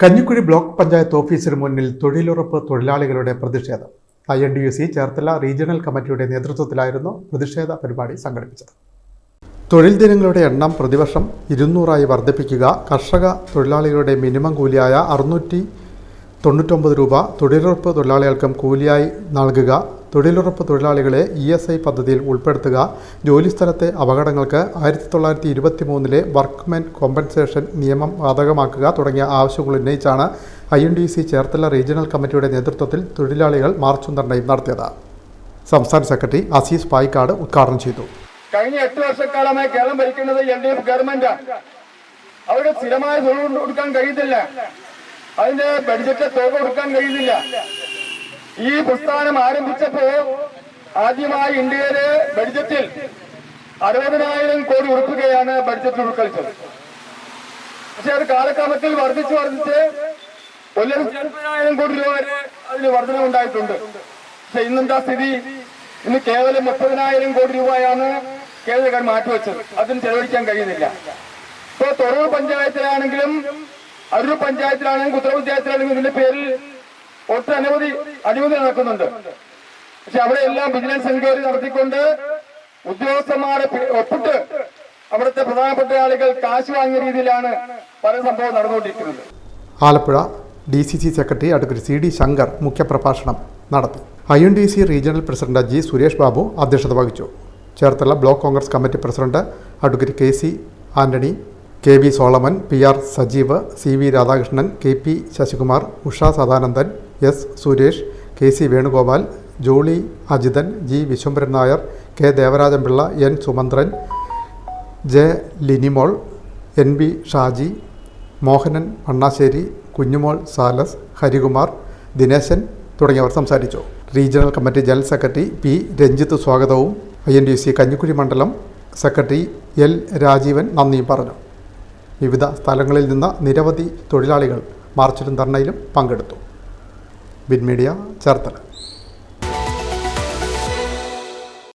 Kanjikuzhi block panchayat ഓഫീസിന് മുന്നിൽ തൊഴിലുറപ്പ് തൊഴിലാളികളുടെ പ്രതിഷേധം. I N D U C Cherthala regional കമ്മിറ്റിയുടെ നേതൃത്വത്തിലായിരുന്നു പ്രതിഷേധ പരിപാടി സംഘടിപ്പിച്ചത്. തൊഴിൽ ദിനങ്ങളുടെ എണ്ണം പ്രതിവർഷം ഇരുന്നൂറായി വർദ്ധിപ്പിക്കുക കർഷക തൊഴിലാളികളുടെ മിനിമം കൂലിയായ അറുന്നൂറ്റി തൊണ്ണൂറ്റൊമ്പത് രൂപ തൊഴിലുറപ്പ് തൊഴിലാളികൾക്കും കൂലിയായി നൽകുക തൊഴിലുറപ്പ് തൊഴിലാളികളെ ഇ എസ് ഐ പദ്ധതിയിൽ ഉൾപ്പെടുത്തുക. ജോലിസ്ഥലത്തെ അപകടങ്ങൾക്ക് ആയിരത്തി തൊള്ളായിരത്തി ഇരുപത്തി മൂന്നിലെ വർക്ക്മെൻ കോമ്പൻസേഷൻ നിയമം ബാധകമാക്കുക തുടങ്ങിയ ആവശ്യങ്ങൾ ഉന്നയിച്ചാണ് I N D C Cherthala regional കമ്മിറ്റിയുടെ നേതൃത്വത്തിൽ തൊഴിലാളികൾ മാർച്ചും നിർണയം നടത്തിയത്. സംസ്ഥാന സെക്രട്ടറി അസീസ് പായിക്കാട് ഉദ്ഘാടനം ചെയ്തു. കഴിഞ്ഞ എട്ട് വർഷക്കാലമായി കേരളം ഭരിക്കുന്നത് എൽ ഡി എഫ് സ്ഥിരമായ തൊഴിൽ കൊടുക്കാൻ കഴിയുന്നില്ല. അതിന്റെ ബഡ്ജറ്റ് തുക കൊടുക്കാൻ കഴിയുന്നില്ല. ഈ പ്രസ്ഥാനം ആരംഭിച്ചപ്പോ ആദ്യമായി ഇന്ത്യയിലെ ബഡ്ജറ്റിൽ അറുപതിനായിരം കോടി ഉറപ്പിക്കുകയാണ് ബഡ്ജറ്റിൽ ഉൾക്കൊള്ളിച്ചത്. പക്ഷെ അത് കാലക്രമത്തിൽ വർദ്ധിച്ച് വർദ്ധിച്ച് ഒരു കോടി രൂപ വരെ അതിന് വർധനമുണ്ടായിട്ടുണ്ട് പക്ഷെ ഇന്നെന്താ സ്ഥിതി? ഇന്ന് കേവലം മുപ്പതിനായിരം കോടി രൂപയാണ് കേന്ദ്ര മാറ്റിവെച്ചത്. അതിന് ചെലവഴിക്കാൻ കഴിയുന്നില്ല. ഇപ്പോ തൊറൂർ പഞ്ചായത്തിലാണെങ്കിലും അരൂർ പഞ്ചായത്തിലാണെങ്കിലും ഉത്തര പഞ്ചായത്തിലാണെങ്കിലും ഇതിന്റെ പേരിൽ ഒട്ടനവധി അഴിമതി നടക്കുന്നുണ്ട്. പക്ഷെ അവിടെ എല്ലാം വിജിലൻസ് എൻക്വയറി നടത്തിക്കൊണ്ട് ഉദ്യോഗസ്ഥന്മാരെ ഒപ്പിട്ട് അവിടുത്തെ പ്രധാനപ്പെട്ട ആളുകൾ കാശ് വാങ്ങിയ രീതിയിലാണ് പല സംഭവം നടന്നുകൊണ്ടിരിക്കുന്നത്. Alappuzha D C C secretary advocate C D Shankar മുഖ്യപ്രഭാഷണം നടത്തി. I N D C regional president G Suresh Babu അധ്യക്ഷത വഹിച്ചു. Cherthala block Congress committee president advocate K C Antony K V Solomon P R Sajeev C V Radhakrishnan K P Sasikumar Usha Sadanandan S Suresh K C Venugopal Jolly Ajithan G Viswambharan Nair K Devarajanpillai N Sumanthran J Linimol N B Shaji Mohanan Mannassery Kunjumol Salas Harikumar Dineshan തുടങ്ങിയവർ സംസാരിച്ചു. Regional committee general secretary P Ranjith സ്വാഗതവും I N D C Kanjikuzhi മണ്ഡലം secretary L Rajeevan നന്ദിയും പറഞ്ഞു. വിവിധ സ്ഥലങ്ങളിൽ നിന്ന് നിരവധി തൊഴിലാളികൾ മാർച്ചിലും ധർണയിലും പങ്കെടുത്തു. ബിൻമീഡിയ ചേർത്തല.